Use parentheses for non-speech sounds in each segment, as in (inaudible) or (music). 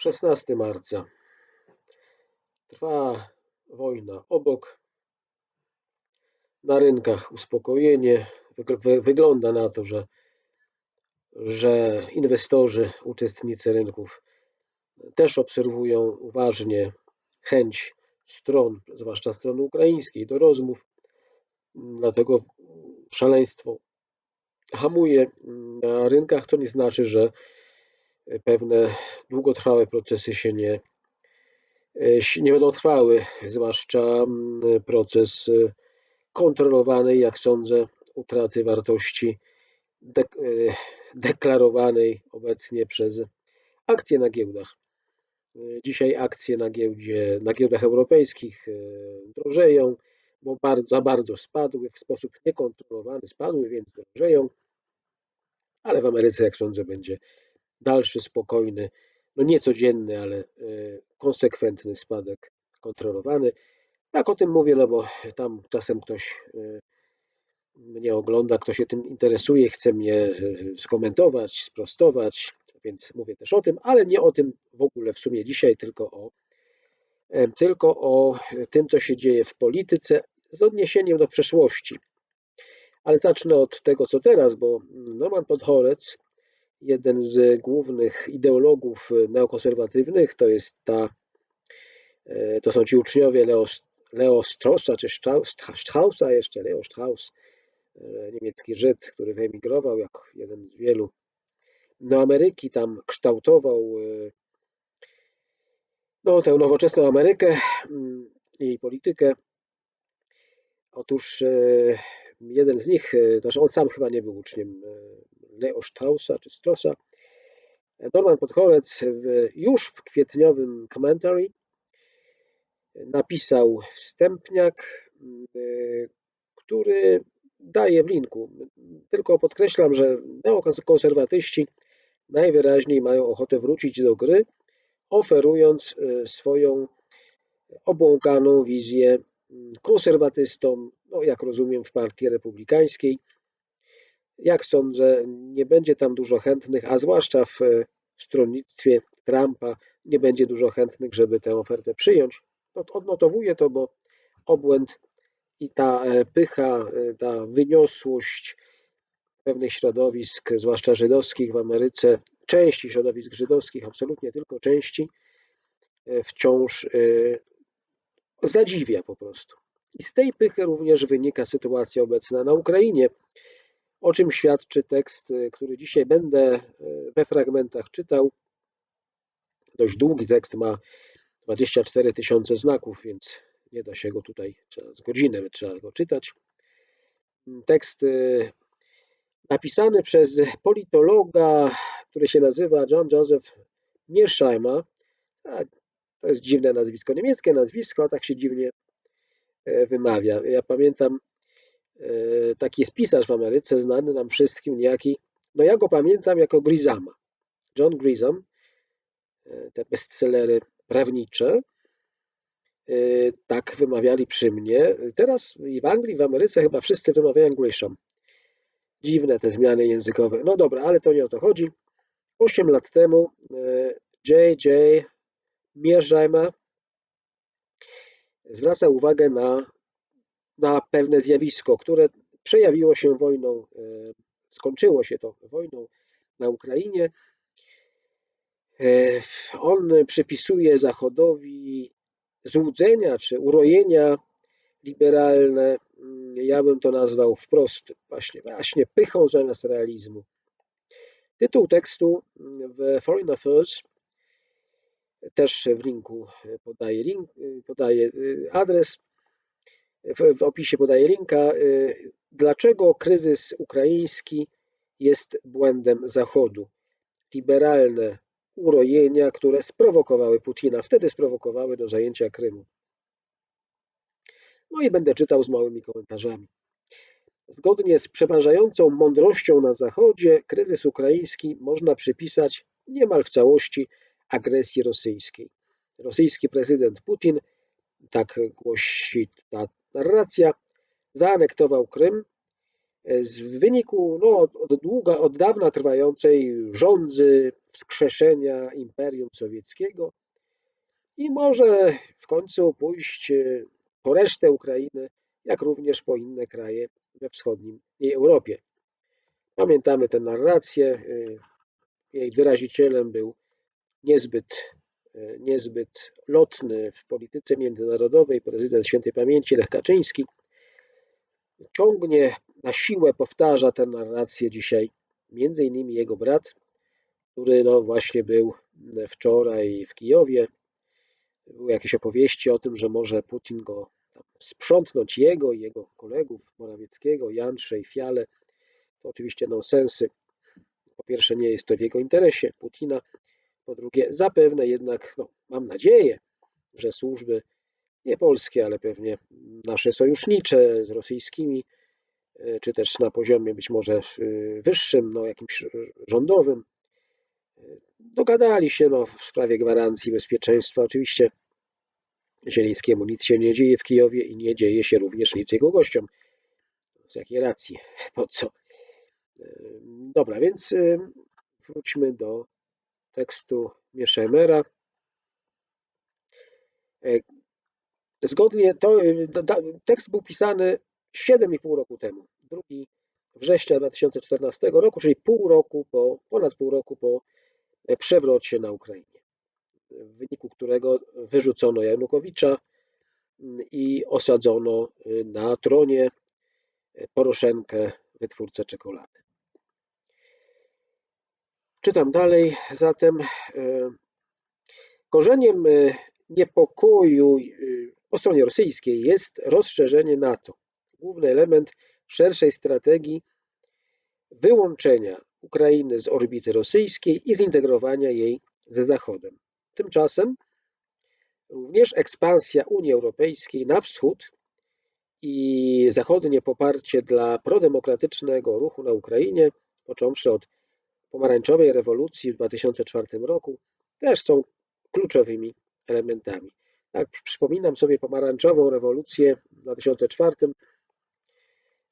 16 marca. Trwa wojna obok. Na rynkach uspokojenie. Wygląda na to, że, że inwestorzy, uczestnicy rynków też obserwują uważnie chęć stron, zwłaszcza strony ukraińskiej, do rozmów. Dlatego szaleństwo hamuje na rynkach, to nie znaczy, że pewne długotrwałe procesy się nie, nie będą trwały, zwłaszcza mm, proces y, kontrolowanej, jak sądzę, utraty wartości y, deklarowanej obecnie przez akcje na giełdach. Dzisiaj akcje na giełdzie, na giełdach europejskich drożeją, bo bardzo, za bardzo spadły, w sposób niekontrolowany spadły, więc drożeją, ale w Ameryce, jak sądzę, będzie dalszy, spokojny, no nie codzienny, ale e, konsekwentny spadek kontrolowany. Tak o tym mówię, no bo tam czasem ktoś e, mnie ogląda, ktoś się tym interesuje, chce mnie e, skomentować, sprostować, więc mówię też o tym, ale nie o tym w ogóle w sumie dzisiaj, tylko o, tylko o tym, co się dzieje w polityce z odniesieniem do przeszłości. Ale zacznę od tego, co teraz, bo Norman Podhorec jeden z głównych ideologów neokonserwatywnych to jest ta, e, to są ci uczniowie Leo, Leo Straussa czy Straussa jeszcze, Leo Strauss, e, niemiecki Żyd, który wyemigrował jako jeden z wielu do Ameryki, tam kształtował e, no, tę nowoczesną Amerykę mm, i jej politykę. Otóż jeden z nich, znaczy on sam chyba nie był uczniem Leo Straussa czy Strossa. Norman Podchorec już w kwietniowym commentary napisał wstępniak, który daje w linku. Tylko podkreślam, że neokonserwatyści najwyraźniej mają ochotę wrócić do gry, oferując e, swoją obłąkaną wizję konserwatystom, no jak rozumiem w partii republikańskiej, jak sądzę, nie będzie tam dużo chętnych, a zwłaszcza w e, stronnictwie Trumpa nie będzie dużo chętnych, żeby tę ofertę przyjąć. Odnotowuję to, bo obłęd i ta e, pycha, e, ta wyniosłość pewnych środowisk, zwłaszcza żydowskich w Ameryce, części środowisk żydowskich, absolutnie tylko części, wciąż zadziwia po prostu. I z tej pychy również wynika sytuacja obecna na Ukrainie o czym świadczy tekst, y, który dzisiaj będę y, we fragmentach czytał. Dość długi tekst ma 24 tysiące znaków, więc nie da się go tutaj, trzeba z godzinę trzeba go czytać. Tekst y, napisany przez politologa, który się nazywa John Joseph Mearsheimer. To jest dziwne nazwisko, niemieckie nazwisko, a tak się dziwnie wymawia. Ja pamiętam taki jest pisarz w Ameryce, znany nam wszystkim, niejaki, no ja go pamiętam jako Grisama. John Grisam, e, te bestsellery prawnicze, e, tak wymawiali przy mnie. Teraz i w Anglii, w Ameryce chyba wszyscy wymawiają Grisham. Dziwne te zmiany językowe. No dobra, ale to nie o to chodzi. Osiem lat temu J.J. Mearsheimer zwraca uwagę na na pewne zjawisko, które przejawiło się wojną, e, skończyło się to wojną na Ukrainie. E, on przypisuje Zachodowi złudzenia czy urojenia liberalne. Mm, ja bym to nazwał wprost właśnie, właśnie pychą zamiast realizmu. Tytuł tekstu w Foreign Affairs też w linku podaje, link, podaje adres w opisie podaję linka, y, dlaczego kryzys ukraiński jest błędem Zachodu. Liberalne urojenia, które sprowokowały Putina, wtedy sprowokowały do zajęcia Krymu. No i będę czytał z małymi komentarzami. Zgodnie z przeważającą mądrością na Zachodzie, kryzys ukraiński można przypisać niemal w całości agresji rosyjskiej. Rosyjski prezydent Putin, tak głosi ta narracja, zaanektował Krym z wyniku no, od długa, od dawna trwającej rządzy wskrzeszenia Imperium Sowieckiego i może w końcu pójść e, po resztę Ukrainy, jak również po inne kraje we wschodnim i Europie. Pamiętamy tę narrację. E, jej wyrazicielem był niezbyt, e, niezbyt lotny w polityce międzynarodowej prezydent świętej pamięci Lech Kaczyński. Ciągnie na siłę powtarza tę narrację dzisiaj między innymi jego brat, który no właśnie był wczoraj w Kijowie. Były jakieś opowieści o tym, że może Putin go sprzątnąć, jego i jego kolegów Morawieckiego, Jansze i Fiale. To oczywiście nonsensy. Po pierwsze nie jest to w jego interesie, Putina. Po drugie zapewne jednak, no, mam nadzieję, że służby nie polskie, ale pewnie nasze sojusznicze z rosyjskimi, e, czy też na poziomie być może e, wyższym, no jakimś rządowym, e, dogadali się no, w sprawie gwarancji bezpieczeństwa. Oczywiście Zielińskiemu nic się nie dzieje w Kijowie i nie dzieje się również nic jego gościom. Z jakiej racji? (laughs) Po co? Dobra, więc wróćmy do tekstu Mieszemera. Zgodnie to y, tekst był pisany 7,5 roku temu, 2 września 2014 roku, czyli pół roku po, ponad pół roku po e, przewrocie na Ukrainie, w wyniku którego wyrzucono Janukowicza mm, i osadzono y, na tronie e, Poroszenkę, wytwórcę czekolady. Czytam dalej, zatem e, korzeniem niepokoju po stronie rosyjskiej jest rozszerzenie NATO. Główny element szerszej strategii wyłączenia Ukrainy z orbity rosyjskiej i zintegrowania jej ze Zachodem. Tymczasem również ekspansja Unii Europejskiej na wschód i zachodnie poparcie dla prodemokratycznego ruchu na Ukrainie, począwszy od pomarańczowej rewolucji w 2004 roku, też są kluczowymi elementami. Tak, przypominam sobie pomarańczową rewolucję w 2004.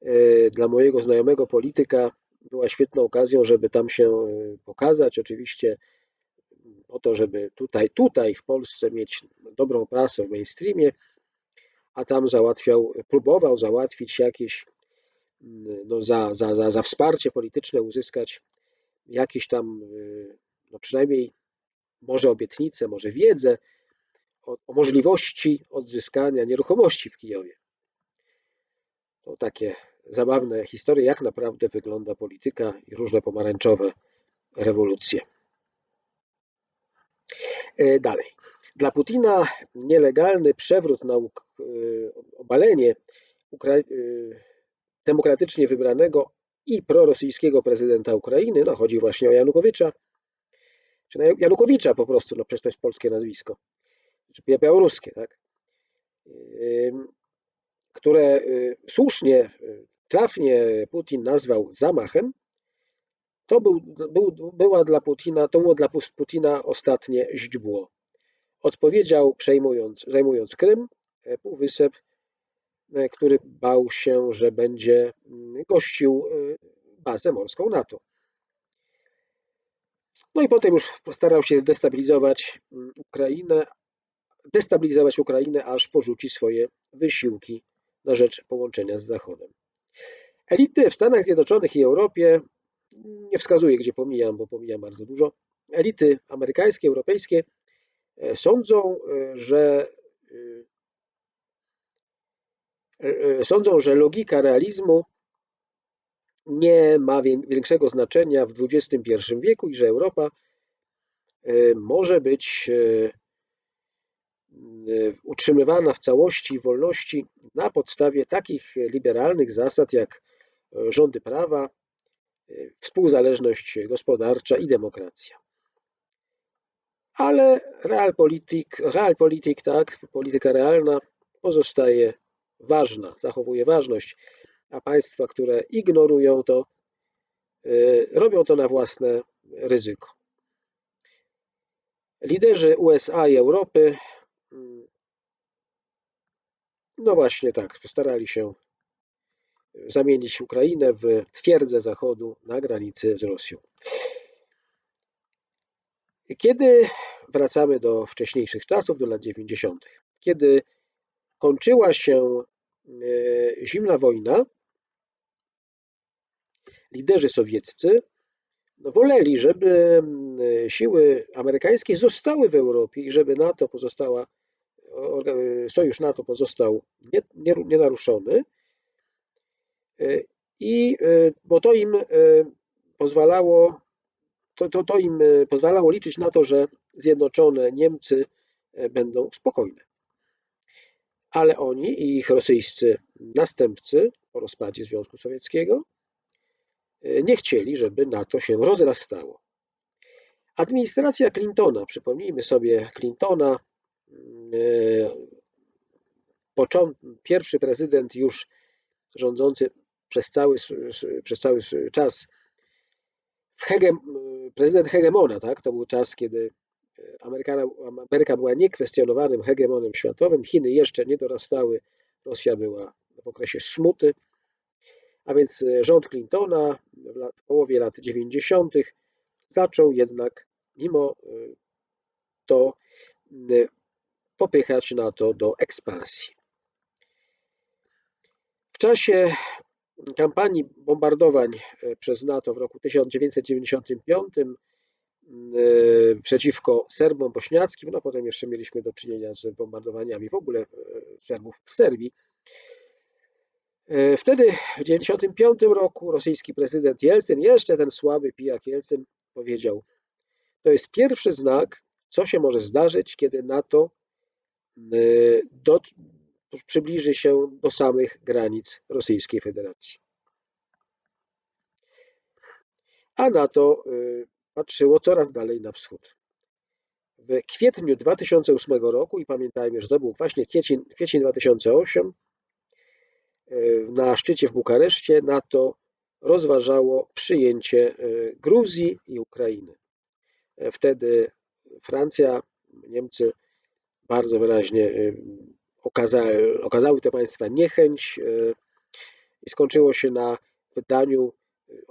E, dla mojego znajomego polityka była świetną okazją, żeby tam się e, pokazać. Oczywiście po to, żeby tutaj, tutaj w Polsce mieć dobrą prasę w mainstreamie, a tam załatwiał, próbował załatwić jakieś, no za, za, za, za wsparcie polityczne uzyskać jakieś tam, e, no przynajmniej może obietnice, może wiedzę, o, o możliwości odzyskania nieruchomości w Kijowie. To takie zabawne historie, jak naprawdę wygląda polityka i różne pomarańczowe rewolucje. E, dalej. Dla Putina nielegalny przewrót na e, obalenie e, demokratycznie wybranego i prorosyjskiego prezydenta Ukrainy, no chodzi właśnie o Janukowicza, czy Janukowicza po prostu, no przecież to jest polskie nazwisko, czy białoruskie, tak? które y, słusznie, y, trafnie Putin nazwał zamachem, to był, był, była dla Putina, to było dla Putina ostatnie źdźbło. Odpowiedział przejmując, zajmując Krym, e, półwysep, który bał się, że będzie mm, gościł e, bazę morską NATO. No i potem już postarał się zdestabilizować mm, Ukrainę, destabilizować Ukrainę, aż porzuci swoje wysiłki na rzecz połączenia z Zachodem. Elity w Stanach Zjednoczonych i Europie, nie wskazuję, gdzie pomijam, bo pomijam bardzo dużo, elity amerykańskie, europejskie e, sądzą, e, że sądzą, że logika realizmu nie ma większego znaczenia w XXI wieku i że Europa może być utrzymywana w całości wolności na podstawie takich liberalnych zasad jak e, rządy prawa, e, współzależność gospodarcza i demokracja. Ale realpolitik, realpolitik, tak, polityka realna pozostaje ważna, zachowuje ważność, a państwa, które ignorują to, e, robią to na własne ryzyko. Liderzy USA i Europy Mm. No właśnie tak, starali się zamienić Ukrainę w twierdzę Zachodu na granicy z Rosją. Kiedy wracamy do wcześniejszych czasów, do lat 90., kiedy kończyła się e, zimna wojna, liderzy sowieccy no, woleli, żeby siły amerykańskie zostały w Europie i żeby NATO pozostała, sojusz NATO pozostał nienaruszony. E, I e, bo to im pozwalało to, to, to im e, pozwalało liczyć na to, że zjednoczone Niemcy e, będą spokojne. Ale oni i ich rosyjscy następcy po rozpadzie Związku Sowieckiego e, nie chcieli, żeby NATO się rozrastało. Administracja Clintona, przypomnijmy sobie Clintona, pierwszy prezydent już rządzący przez cały, przez cały czas hegem, prezydent hegemona, tak? To był czas, kiedy Amerykana, Ameryka była niekwestionowanym hegemonem światowym, Chiny jeszcze nie dorastały, Rosja była w okresie smuty, a więc e, rząd Clintona w, lat, w połowie lat 90. zaczął jednak mimo e, to popychać NATO do ekspansji. W czasie kampanii bombardowań e, przez NATO w roku 1995 e, przeciwko Serbom bośniackim, no potem jeszcze mieliśmy do czynienia z bombardowaniami w ogóle e, Serbów w Serbii. Wtedy w 1995 roku rosyjski prezydent Jelcyn, jeszcze ten słaby pijak Jelcyn powiedział, to jest pierwszy znak, co się może zdarzyć, kiedy NATO do, przybliży się do samych granic Rosyjskiej Federacji. A NATO y, patrzyło coraz dalej na wschód. W kwietniu 2008 roku, i pamiętajmy, że to był właśnie kwiecień, kwiecień 2008, y, na szczycie w Bukareszcie NATO rozważało przyjęcie y, Gruzji i Ukrainy. Wtedy Francja, Niemcy bardzo wyraźnie okazały, okazały te państwa niechęć e, i skończyło się na wydaniu e,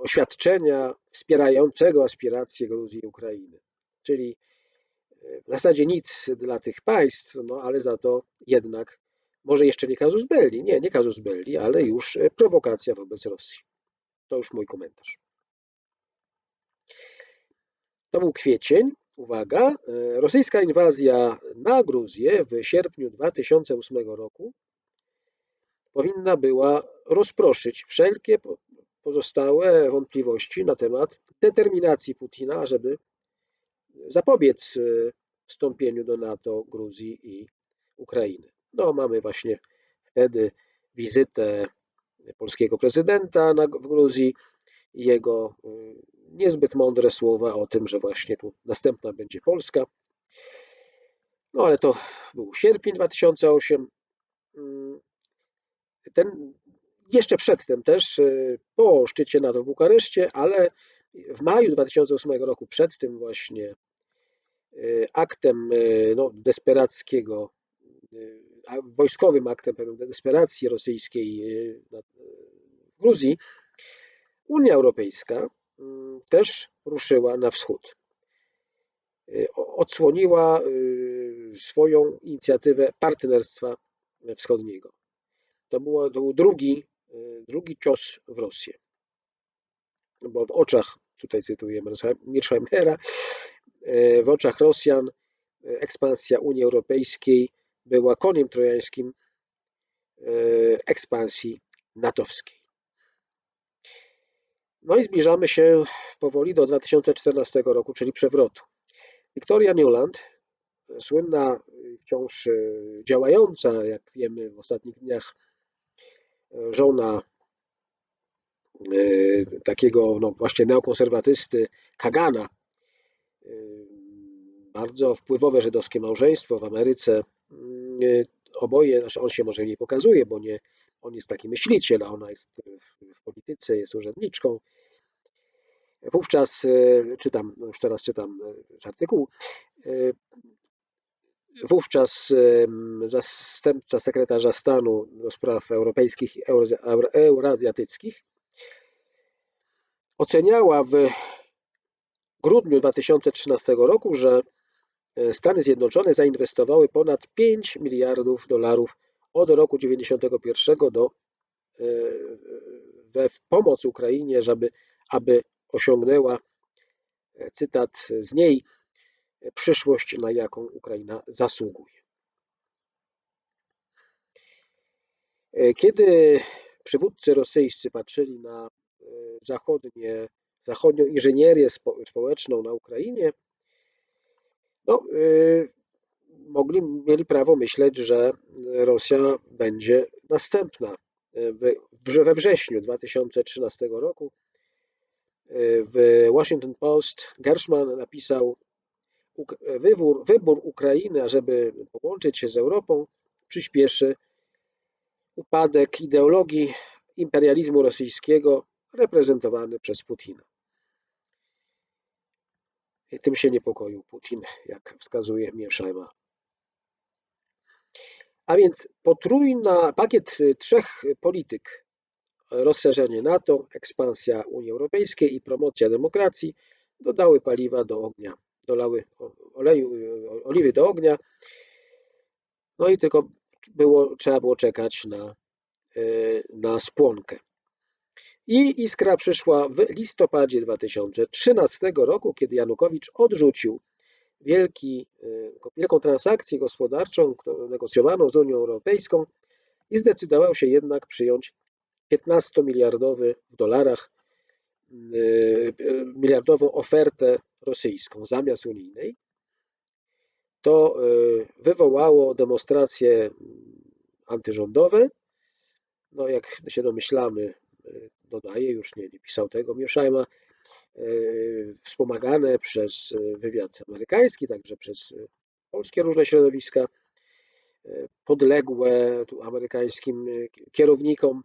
oświadczenia wspierającego aspiracje Gruzji i Ukrainy. Czyli e, w zasadzie nic dla tych państw, no ale za to jednak, może jeszcze nie kazus belli, nie, nie kazus belli, ale już prowokacja wobec Rosji. To już mój komentarz. To był kwiecień. Uwaga, e, rosyjska inwazja na Gruzję w sierpniu 2008 roku powinna była rozproszyć wszelkie pozostałe wątpliwości na temat determinacji Putina, żeby zapobiec e, wstąpieniu do NATO Gruzji i Ukrainy. No, mamy właśnie wtedy wizytę polskiego prezydenta w Gruzji i jego e, niezbyt mądre słowa o tym, że właśnie tu następna będzie Polska. No ale to był sierpień 2008. Mm, ten, jeszcze przedtem też, y, po szczycie NATO w Bukareszcie, ale w maju 2008 roku, przed tym właśnie y, aktem y, no, desperackiego, wojskowym aktem desperacji rosyjskiej w Gruzji, Unia Europejska Mm, też ruszyła na wschód. Odsłoniła swoją inicjatywę partnerstwa wschodniego. To, było, to był drugi, drugi cios w Rosję. Bo w oczach, tutaj cytuję Mersheimera, w oczach Rosjan ekspansja Unii Europejskiej była koniem trojańskim ekspansji natowskiej. No i zbliżamy się powoli do 2014 roku, czyli przewrotu. Victoria Newland, słynna, wciąż działająca, jak wiemy w ostatnich dniach, żona e, takiego no właśnie neokonserwatysty Kagana, bardzo wpływowe żydowskie małżeństwo w Ameryce. Oboje, znaczy on się może nie pokazuje, bo nie, on jest taki myśliciel, a ona jest w polityce, jest urzędniczką. Wówczas e, czytam, no już teraz czytam e, artykuł, e, wówczas zastępca sekretarza stanu do spraw europejskich i eurazjatyckich, oceniała w grudniu 2013 roku, że e, Stany Zjednoczone zainwestowały ponad 5 miliardów dolarów od roku 1991 do, e, we pomoc Ukrainie, żeby, aby osiągnęła, e, cytat z niej, przyszłość, na jaką Ukraina zasługuje. Kiedy przywódcy rosyjscy patrzyli na zachodnie zachodnią inżynierię społeczną na Ukrainie, no, y, mogli, mieli prawo myśleć, że Rosja będzie następna. We wrześniu 2013 roku w Washington Post Gershman napisał wybór, wybór Ukrainy, ażeby połączyć się z Europą, przyspieszy upadek ideologii imperializmu rosyjskiego reprezentowany przez Putina. I tym się niepokoił Putin, jak wskazuje Mieszajma. A więc potrójna pakiet trzech polityk rozszerzenie NATO, ekspansja Unii Europejskiej i promocja demokracji dodały paliwa do ognia, dolały oleju, oliwy do ognia. No i tylko było, trzeba było czekać na, e, na spłonkę. I iskra przyszła w listopadzie 2013 roku, kiedy Janukowicz odrzucił wielki, e, wielką transakcję gospodarczą negocjowaną z Unią Europejską i zdecydował się jednak przyjąć 15-miliardowy w dolarach miliardową ofertę rosyjską zamiast unijnej. To e, wywołało demonstracje antyrządowe. No, jak się domyślamy, dodaję, już nie, nie pisał tego Mieszajma, e, wspomagane przez wywiad amerykański, także przez polskie różne środowiska, e, podległe tu amerykańskim kierownikom.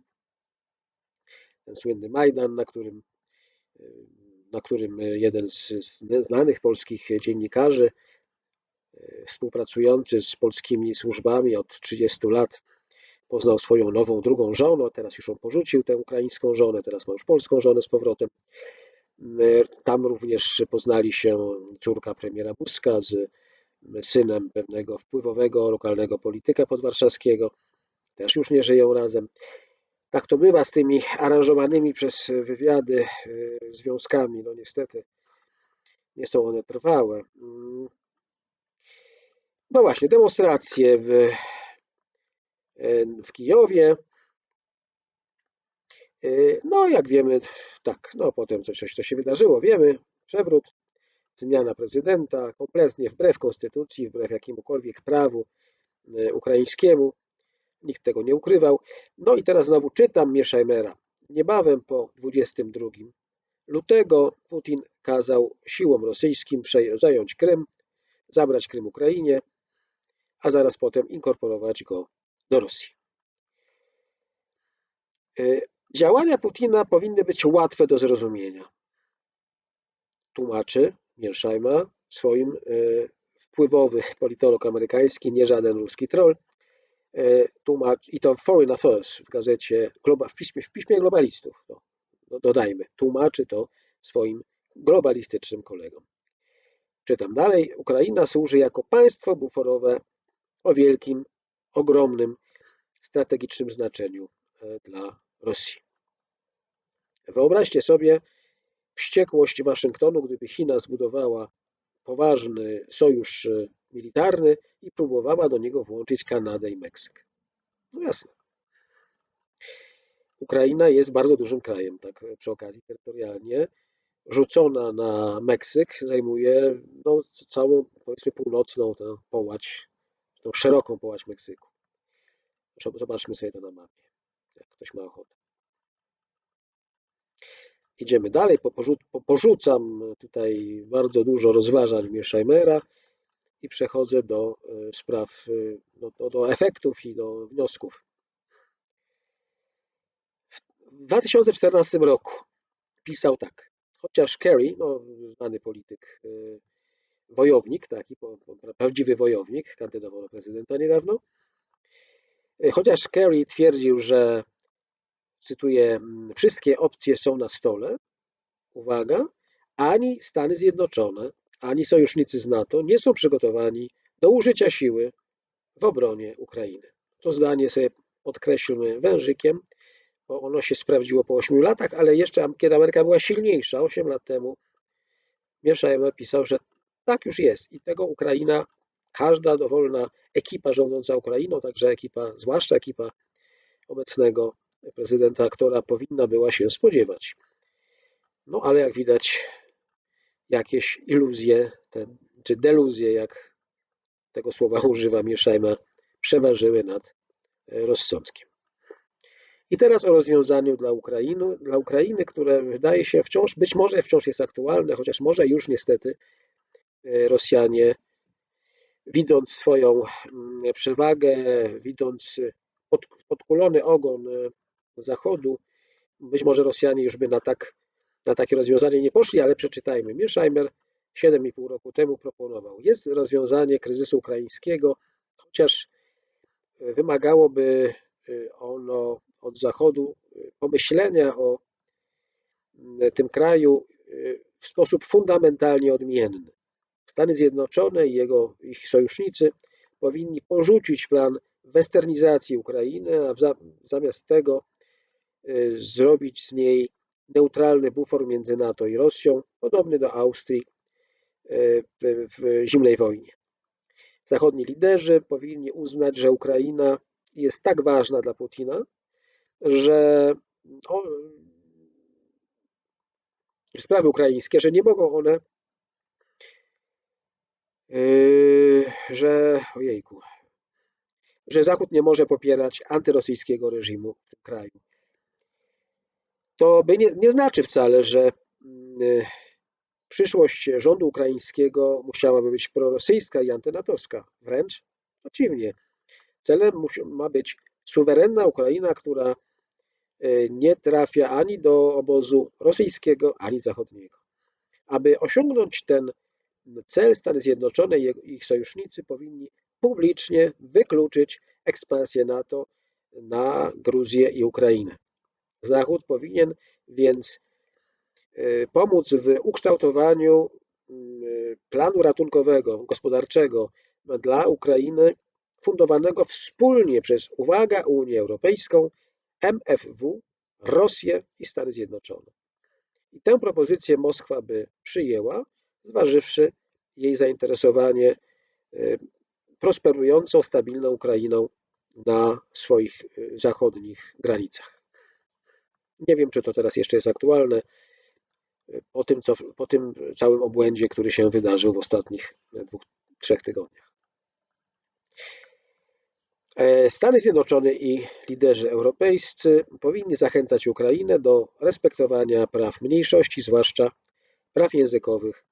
Ten słynny Majdan, na którym, e, na którym jeden z znanych polskich dziennikarzy, współpracujący z polskimi służbami od 30 lat, poznał swoją nową, drugą żonę, teraz już on porzucił tę ukraińską żonę, teraz ma już polską żonę z powrotem. Tam również poznali się córka premiera Buzka z synem pewnego wpływowego lokalnego polityka podwarszawskiego. Też już nie żyją razem. Tak to bywa z tymi aranżowanymi przez wywiady y, związkami. No niestety nie są one trwałe. No właśnie, demonstracje w w Kijowie. E, no, jak wiemy, tak, no potem coś, coś to się wydarzyło, wiemy, przewrót, zmiana prezydenta, kompletnie wbrew konstytucji, wbrew jakiemukolwiek prawu e, ukraińskiemu. Nikt tego nie ukrywał. No i teraz znowu czytam Mieszajmera. Niebawem po 22 lutego Putin kazał siłom rosyjskim zająć Krym, zabrać Krym Ukrainie, a zaraz potem inkorporować go do Rosji. E, działania Putina powinny być łatwe do zrozumienia. Tłumaczy Mearsheimer, swoim e, wpływowy politolog amerykański, nie żaden ruski troll, tłumacz, i to Foreign Affairs w gazecie, w piśmie, w piśmie globalistów, no, no, dodajmy, tłumaczy to swoim globalistycznym kolegom. Czytam dalej. Ukraina służy jako państwo buforowe o wielkim, ogromnym strategicznym znaczeniu e, dla Rosji. Wyobraźcie sobie wściekłość Waszyngtonu, gdyby China zbudowała poważny sojusz e, militarny i próbowała do niego włączyć Kanadę i Meksyk. No jasne. Ukraina jest bardzo dużym krajem, tak przy okazji terytorialnie. Rzucona na Meksyk zajmuje no, całą, powiedzmy, północną tę połać, tą szeroką połać Meksyku. Zobaczmy sobie to na mapie, jak ktoś ma ochotę. Idziemy dalej, porzucam tutaj bardzo dużo rozważań Miesheimera i przechodzę do e, spraw, do, do, do efektów i do wniosków. W 2014 roku pisał tak. Chociaż Kerry, no, znany polityk, e, wojownik, taki prawdziwy wojownik, kandydował na prezydenta niedawno. Chociaż Kerry twierdził, że cytuję, wszystkie opcje są na stole, uwaga, ani Stany Zjednoczone, ani sojusznicy z NATO nie są przygotowani do użycia siły w obronie Ukrainy. To zdanie sobie podkreślmy wężykiem, bo ono się sprawdziło po 8 latach, ale jeszcze kiedy Ameryka była silniejsza, 8 lat temu, Mieszajmer pisał, że tak już jest i tego Ukraina, każda dowolna ekipa rządząca Ukrainą, także ekipa, zwłaszcza ekipa obecnego prezydenta, która powinna była się spodziewać. No ale jak widać, jakieś iluzje, te, czy deluzje, jak tego słowa (laughs) używa Mieszajma, przeważyły nad rozsądkiem. I teraz o rozwiązaniu dla Ukrainy, dla Ukrainy, które wydaje się wciąż, być może wciąż jest aktualne, chociaż może już niestety e, Rosjanie, widząc swoją mm, przewagę, widząc pod, podkulony ogon e, Zachodu, być może Rosjanie już by na, tak, na takie rozwiązanie nie poszli, ale przeczytajmy. Mirsheimer 7,5 roku temu proponował. Jest rozwiązanie kryzysu ukraińskiego, chociaż wymagałoby y, ono od Zachodu y, pomyślenia o tym kraju w sposób fundamentalnie odmienny. Stany Zjednoczone i jego, ich sojusznicy powinni porzucić plan westernizacji Ukrainy, a zamiast tego zrobić z niej neutralny bufor między NATO i Rosją, podobny do Austrii w zimnej wojnie. Zachodni liderzy powinni uznać, że Ukraina jest tak ważna dla Putina, że sprawy ukraińskie, że nie mogą one, yy, że ojejku, że Zachód nie może popierać antyrosyjskiego reżimu w tym kraju. To by nie, nie znaczy wcale, że yy, Przyszłość rządu ukraińskiego musiałaby być prorosyjska i antynatowska. Wręcz przeciwnie. Celem ma być suwerenna Ukraina, która e, nie trafia ani do obozu rosyjskiego, ani zachodniego. Aby osiągnąć ten cel, Stany Zjednoczone i ich sojusznicy powinni publicznie wykluczyć ekspansję NATO na Gruzję i Ukrainę. Zachód powinien więc Y, pomóc w ukształtowaniu y, planu ratunkowego, gospodarczego dla Ukrainy, fundowanego wspólnie przez, uwaga, Unię Europejską, MFW, Rosję i Stany Zjednoczone. I tę propozycję Moskwa by przyjęła, zważywszy jej zainteresowanie y, prosperującą, stabilną Ukrainą na swoich zachodnich granicach. Nie wiem, czy to teraz jeszcze jest aktualne po tym, co, po tym całym obłędzie, który się wydarzył w ostatnich dwóch, trzech tygodniach. E, Stany Zjednoczone i liderzy europejscy powinni zachęcać Ukrainę do respektowania praw mniejszości, zwłaszcza praw językowych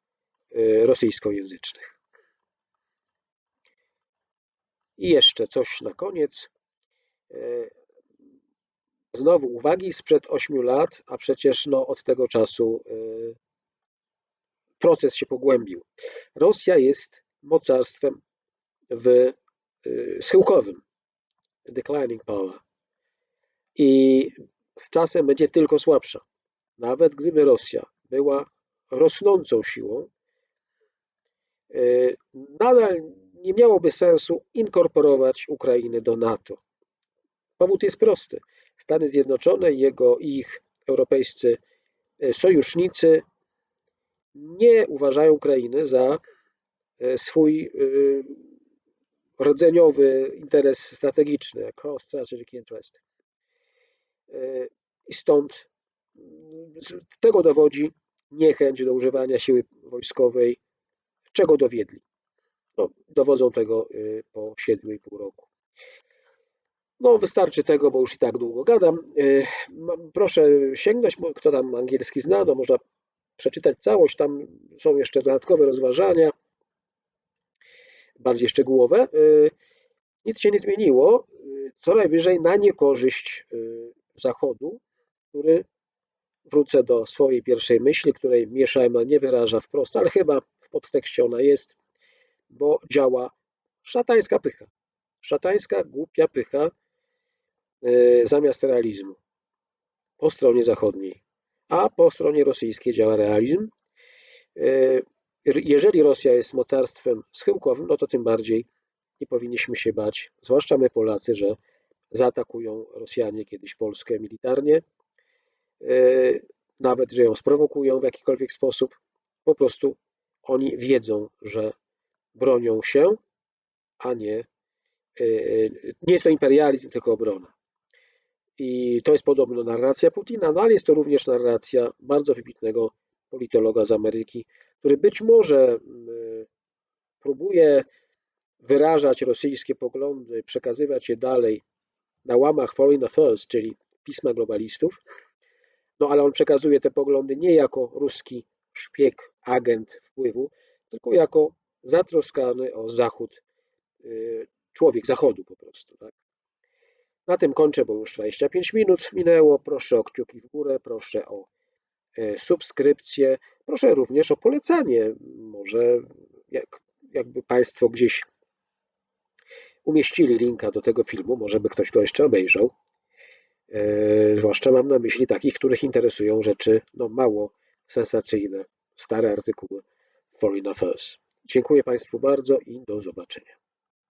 e, rosyjskojęzycznych. I jeszcze coś na koniec. Znowu uwagi sprzed ośmiu lat, a przecież no, od tego czasu y, proces się pogłębił. Rosja jest mocarstwem w y, schyłkowym, declining power. I z czasem będzie tylko słabsza. Nawet gdyby Rosja była rosnącą siłą, y, nadal nie miałoby sensu inkorporować Ukrainy do NATO. Powód jest prosty. Stany Zjednoczone i jego, ich europejscy e, sojusznicy nie uważają Ukrainy za e, swój e, rdzeniowy interes strategiczny, core strategic interest. I stąd tego dowodzi niechęć do używania siły wojskowej, czego dowiedli. No, dowodzą tego po 7,5 roku. No, wystarczy tego, bo już i tak długo gadam. Y, proszę sięgnąć, kto tam angielski zna, no można przeczytać całość. Tam są jeszcze dodatkowe rozważania, bardziej szczegółowe. Y, nic się nie zmieniło, y, co najwyżej na niekorzyść Zachodu, który wrócę do swojej pierwszej myśli, której Mieszajma nie wyraża wprost, ale chyba w podtekście ona jest, bo działa szatańska pycha. Szatańska, głupia pycha zamiast realizmu po stronie zachodniej, a po stronie rosyjskiej działa realizm. Yy, jeżeli Rosja jest mocarstwem schyłkowym, no to tym bardziej nie powinniśmy się bać, zwłaszcza my Polacy, że zaatakują Rosjanie kiedyś Polskę militarnie, yy, nawet że ją sprowokują w jakikolwiek sposób. Po prostu oni wiedzą, że bronią się, a nie nie jest to imperializm, tylko obrona. I to jest podobno narracja Putina, no ale jest to również narracja bardzo wybitnego politologa z Ameryki, który być może yy, próbuje wyrażać rosyjskie poglądy, przekazywać je dalej na łamach Foreign Affairs, czyli pisma globalistów, no ale on przekazuje te poglądy nie jako ruski szpieg, agent wpływu, tylko jako zatroskany o Zachód y, człowiek Zachodu po prostu. Tak? Na tym kończę, bo już 25 minut minęło. Proszę o kciuki w górę, proszę o e, subskrypcję, proszę również o polecanie. Może jak, jakby Państwo gdzieś umieścili linka do tego filmu, może by ktoś go jeszcze obejrzał. E, zwłaszcza mam na myśli takich, których interesują rzeczy no, mało sensacyjne, stare artykuły Foreign Affairs. Dziękuję Państwu bardzo i do zobaczenia.